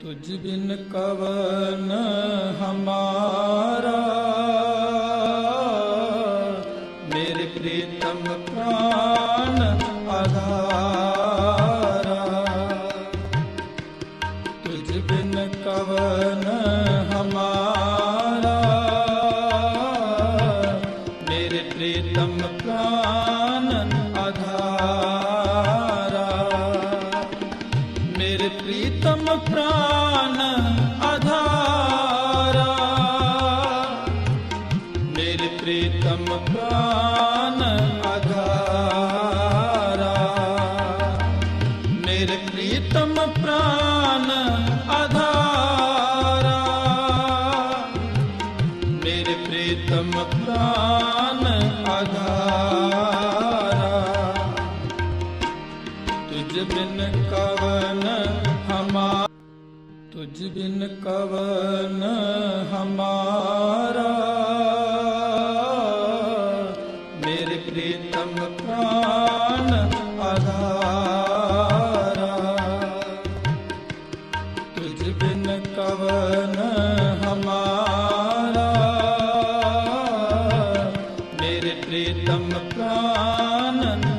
ਤੁਝ ਬਿਨ ਕਵਨ ਹਮਾਰਾ। ਮੇਰੇ ਪ੍ਰੀਤਮ ਪ੍ਰਾਨ ਆਧਾਰਾ। ਤੁਝ ਬਿਨ ਕਵਨ ਹਮਾਰਾ। ਮੇਰੇ ਪ੍ਰੀਤਮ ਪ੍ਰਾਨ ਆਧਾਰਾ। ਮੇਰੇ ਪ੍ਰੀਤਮ ਪ੍ਰਾਨ ਆਧਾਰਾ ਮੇਰੇ ਪ੍ਰੀਤਮ ਪ੍ਰਾਨ ਆਧਾਰਾ ਮੇਰੇ ਪ੍ਰੀਤਮ ਪ੍ਰਾਨ ਆਧਾਰਾ ਮੇਰੇ ਪ੍ਰੀਤਮ ਪ੍ਰਾਨ ਆਧਾਰਾ ਤੁਝ ਬਿਨ ਕਵਨ ਤੁਝ ਬਿਨ ਕਵਨ ਹਮਾਰਾ। ਮੇਰੇ ਪ੍ਰੀਤਮ ਪ੍ਰਾਨ ਆਧਾਰਾ। ਤੁਝ ਬਿਨ ਕਵਨ ਹਮਾਰਾ। ਮੇਰੇ ਪ੍ਰੀਤਮ ਪ੍ਰਾਨ